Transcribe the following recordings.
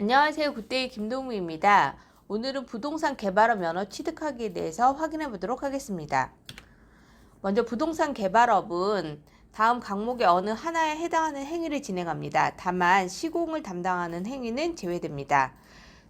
안녕하세요. 굿데이 김동무입니다. 오늘은 부동산 개발업 면허 취득하기에 대해서 확인해 보도록 하겠습니다. 먼저 부동산 개발업은 다음 항목의 어느 하나에 해당하는 행위를 진행합니다. 다만 시공을 담당하는 행위는 제외됩니다.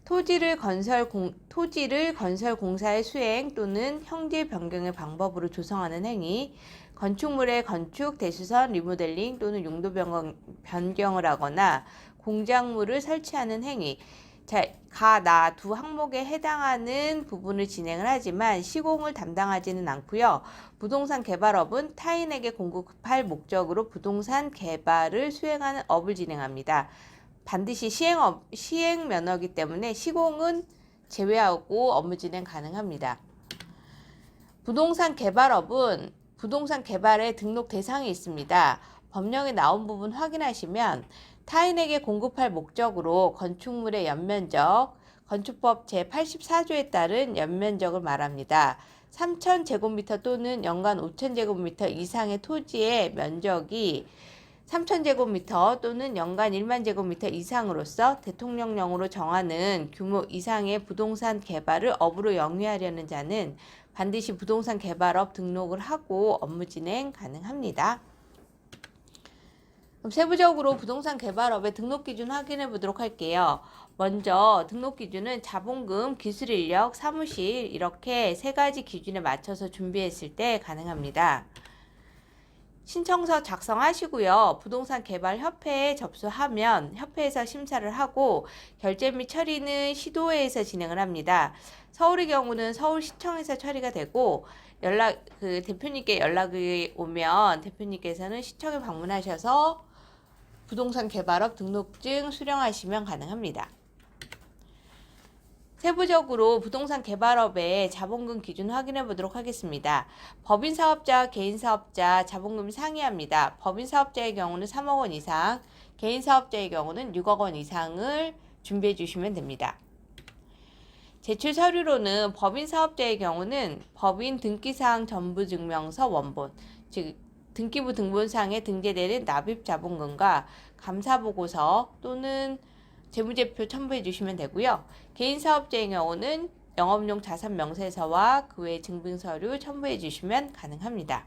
토지를 건설 공, 토지를 건설 공사의 수행 또는 형질 변경의 방법으로 조성하는 행위, 건축물의 건축, 대수선, 리모델링 또는 용도 변경, 변경을 하거나 공작물을 설치하는 행위. 자, 가, 나 두 항목에 해당하는 부분을 진행을 하지만 시공을 담당하지는 않고요. 부동산 개발업은 타인에게 공급할 목적으로 부동산 개발을 수행하는 업을 진행합니다. 반드시 시행업, 시행 면허이기 때문에 시공은 제외하고 업무 진행 가능합니다. 부동산 개발업은 부동산 개발의 등록 대상이 있습니다. 법령에 나온 부분 확인하시면 타인에게 공급할 목적으로 건축물의 연면적, 건축법 제84조에 따른 연면적을 말합니다. 3,000제곱미터 또는 연간 5,000제곱미터 이상의 토지의 면적이 3,000제곱미터 또는 연간 1만 제곱미터 이상으로서 대통령령으로 정하는 규모 이상의 부동산 개발을 업으로 영위하려는 자는 반드시 부동산 개발업 등록을 하고 업무 진행 가능합니다. 그럼 세부적으로 부동산 개발업의 등록 기준 확인해 보도록 할게요. 먼저 등록 기준은 자본금, 기술 인력, 사무실 이렇게 세 가지 기준에 맞춰서 준비했을 때 가능합니다. 신청서 작성하시고요. 부동산 개발 협회에 접수하면 협회에서 심사를 하고 결제 및 처리는 시도회에서 진행을 합니다. 서울의 경우는 서울시청에서 처리가 되고 연락 그 대표님께 연락이 오면 대표님께서는 시청에 방문하셔서 부동산 개발업 등록증 수령하시면 가능합니다. 세부적으로 부동산 개발업의 자본금 기준 확인해 보도록 하겠습니다. 법인 사업자, 개인 사업자 자본금이 상이합니다. 법인 사업자의 경우는 3억 원 이상, 개인 사업자의 경우는 6억 원 이상을 준비해 주시면 됩니다. 제출 서류로는 법인 사업자의 경우는 법인 등기사항 전부 증명서 원본, 즉 등기부 등본상에 등재되는 납입 자본금과 감사 보고서 또는 재무제표 첨부해 주시면 되고요. 개인 사업자의 경우는 영업용 자산 명세서와 그 외 증빙 서류 첨부해 주시면 가능합니다.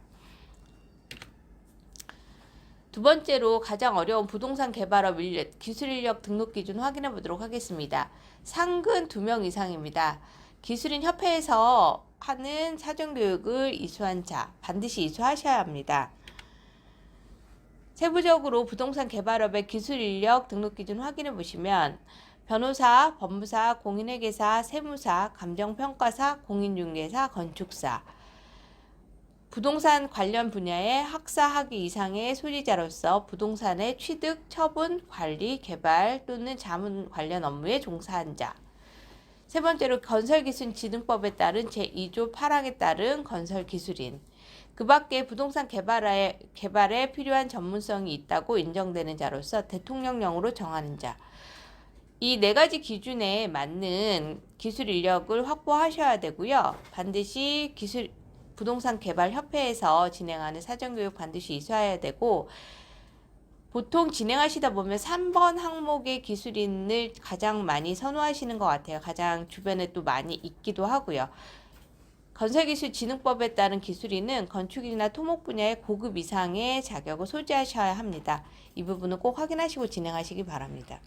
두 번째로 가장 어려운 부동산 개발업 인력, 기술 인력 등록 기준 확인해 보도록 하겠습니다. 상근 두 명 이상입니다. 기술인 협회에서 하는 사전 교육을 이수한 자 반드시 이수하셔야 합니다. 세부적으로 부동산 개발업의 기술 인력 등록 기준 확인해 보시면 변호사, 법무사, 공인회계사, 세무사, 감정평가사, 공인중개사, 건축사 부동산 관련 분야의 학사 학위 이상의 소지자로서 부동산의 취득, 처분, 관리, 개발 또는 자문 관련 업무에 종사한 자. 세 번째로 건설기술진흥법에 따른 제2조 8항에 따른 건설기술인. 그 밖에 부동산 개발에, 개발에 필요한 전문성이 있다고 인정되는 자로서 대통령령으로 정하는 자. 이 네 가지 기준에 맞는 기술 인력을 확보하셔야 되고요. 반드시 기술 부동산 개발 협회에서 진행하는 사전 교육 반드시 이수해야 되고 보통 진행하시다 보면 3번 항목의 기술인을 가장 많이 선호하시는 것 같아요. 가장 주변에 또 많이 있기도 하고요. 건설기술 진흥법에 따른 기술인은 건축이나 토목 분야의 고급 이상의 자격을 소지하셔야 합니다. 이 부분은 꼭 확인하시고 진행하시기 바랍니다.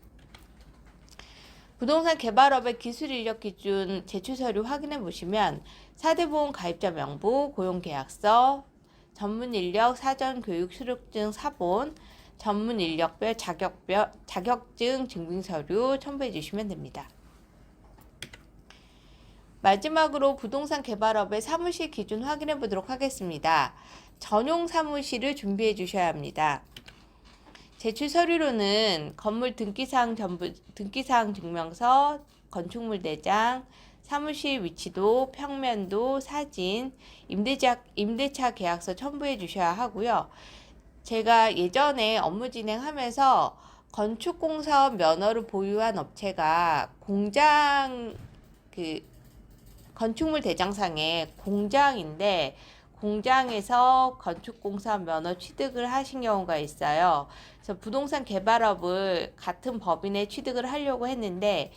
부동산 개발업의 기술 인력 기준 제출 서류 확인해 보시면 사대보험 가입자 명부, 고용 계약서, 전문 인력 사전 교육 수료증 사본, 전문 인력별 자격별 자격증 증빙 서류 첨부해 주시면 됩니다. 마지막으로 부동산 개발업의 사무실 기준 확인해 보도록 하겠습니다. 전용 사무실을 준비해 주셔야 합니다. 제출 서류로는 건물 등기사항 전부 등기사항 증명서, 건축물 대장, 사무실 위치도, 평면도, 사진, 임대차 임대차 계약서 첨부해 주셔야 하고요. 제가 예전에 업무 진행하면서 건축공사업 면허를 보유한 업체가 공장 그 건축물 대장상에 공장인데 공장에서 건축공사 면허 취득을 하신 경우가 있어요. 그래서 부동산 개발업을 같은 법인에 취득을 하려고 했는데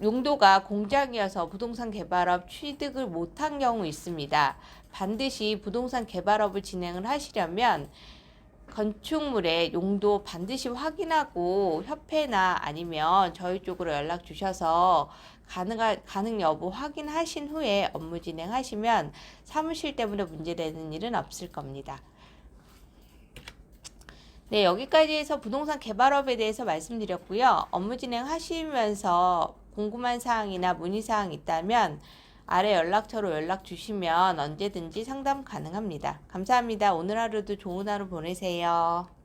용도가 공장이어서 부동산 개발업 취득을 못한 경우 있습니다. 반드시 부동산 개발업을 진행을 하시려면 건축물의 용도 반드시 확인하고 협회나 아니면 저희 쪽으로 연락 주셔서 가능한 가능 여부 확인하신 후에 업무 진행하시면 사무실 때문에 문제되는 일은 없을 겁니다. 네, 여기까지 해서 부동산 개발업에 대해서 말씀드렸고요. 업무 진행하시면서 궁금한 사항이나 문의 사항 있다면 아래 연락처로 연락 주시면 언제든지 상담 가능합니다. 감사합니다. 오늘 하루도 좋은 하루 보내세요.